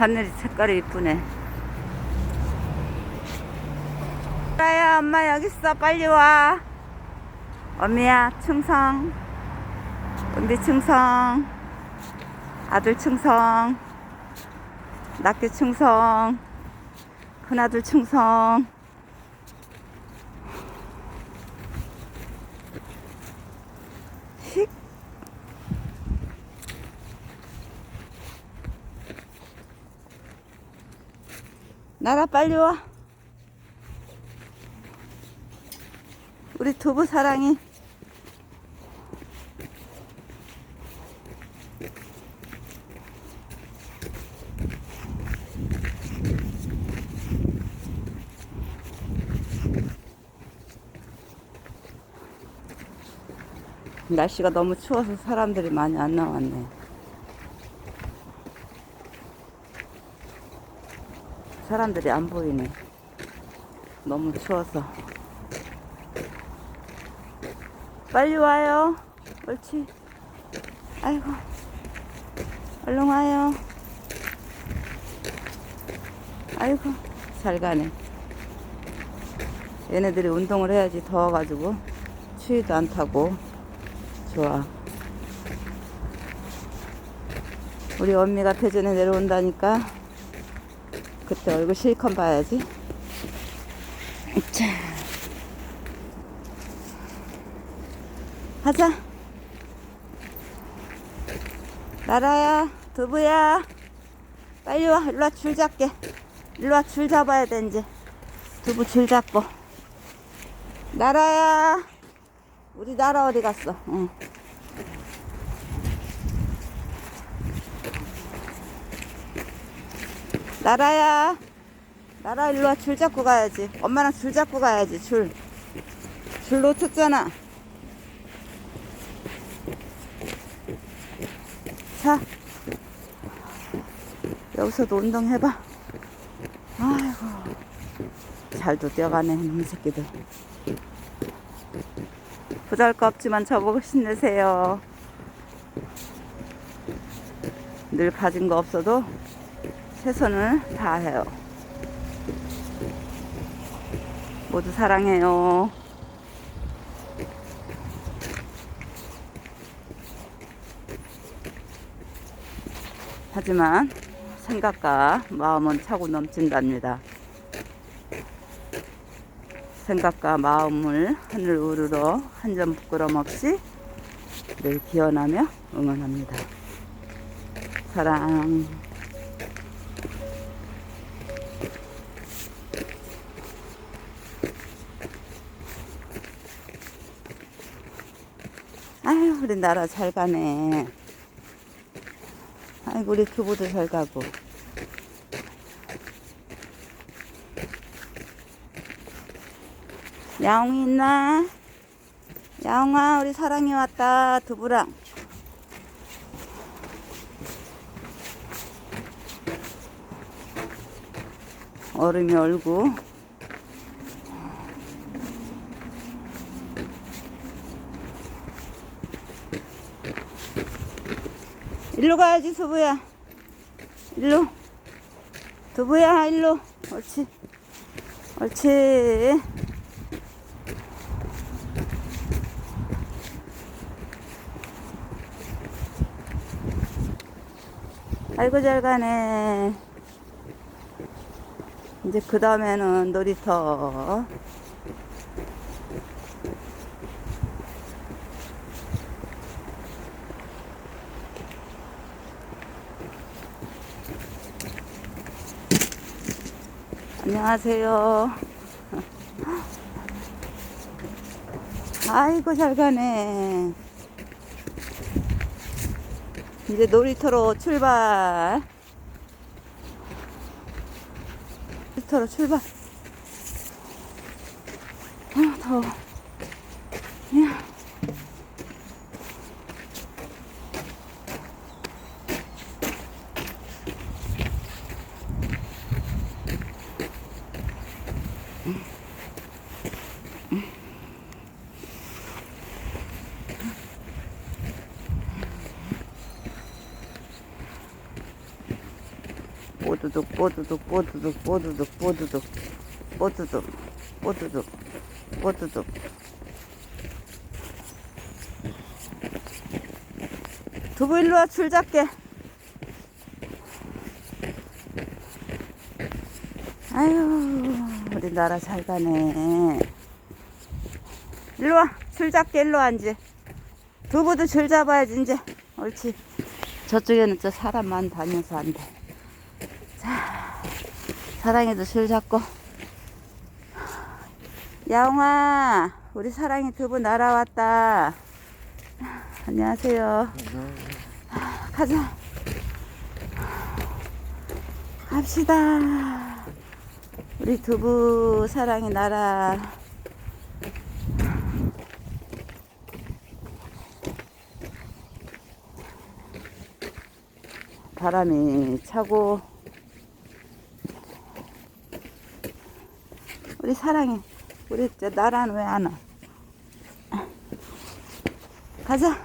하늘이 색깔이 이쁘네. 라야 엄마 여기 있어 빨리 와. 엄미야 충성. 은비 충성. 아들 충성. 낙규 충성. 큰아들 충성. 나라 빨리 와. 우리 두부 사랑이. 날씨가 너무 추워서 사람들이 많이 안 나왔네. 사람들이 안 보이네. 너무 추워서. 빨리 와요. 옳지. 아이고. 얼른 와요. 아이고. 잘 가네. 얘네들이 운동을 해야지 더워가지고 추위도 안 타고 좋아. 우리 언니가 대전에 내려온다니까 그때 얼굴 실컷 봐야지. 자. 하자. 나라야, 두부야. 빨리 와. 일로 와, 줄 잡게. 일로 와, 줄 잡아야 돼, 이제. 두부 줄 잡고. 나라야. 우리 나라 어디 갔어? 응. 나라야. 나라 일로 와, 줄 잡고 가야지. 엄마랑 줄 잡고 가야지, 줄. 줄 놓쳤잖아. 자. 여기서도 운동해봐. 아이고. 잘도 뛰어가네, 이 새끼들. 보잘 거 없지만 저보고 힘내세요. 늘 가진 거 없어도 최선을 다해요. 모두 사랑해요. 하지만 생각과 마음은 차고 넘친답니다. 생각과 마음을 하늘 우르러 한 점 부끄럼 없이 늘 기원하며 응원합니다. 사랑. 아유, 우리 나라 잘 가네. 아이고, 우리 두부도 잘 가고. 야옹이 있나? 야옹아, 우리 사랑이 왔다. 두부랑. 얼음이 얼고. 일로 가야지, 두부야. 일로. 두부야, 일로. 옳지. 옳지. 아이고 잘 가네. 이제 그 다음에는 놀이터. 안녕하세요. 아이고 잘 가네. 이제 놀이터로 출발. 놀이터로 출발. 아, 더워. 뽀드득 뽀드득 뽀드득 뽀드득 뽀드득 뽀드득 뽀드득 뽀드득. 두부 일로 와 줄 잡게. 아유 우리 나라 잘 가네. 일로 와 줄 잡게 일로 앉지 두부도 줄 잡아야지 이제. 옳지. 저쪽에는 저 사람만 다녀서 안돼 자 사랑이도 줄 잡고. 야옹아 우리 사랑이 두부 날아왔다. 안녕하세요. 가자. 갑시다. 우리 두부 사랑이 날아. 바람이 차고 우리 사랑이 우리 저 나란 왜 안 와? 가자.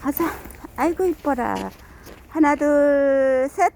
가자. 아이고 이뻐라. 하나 둘 셋.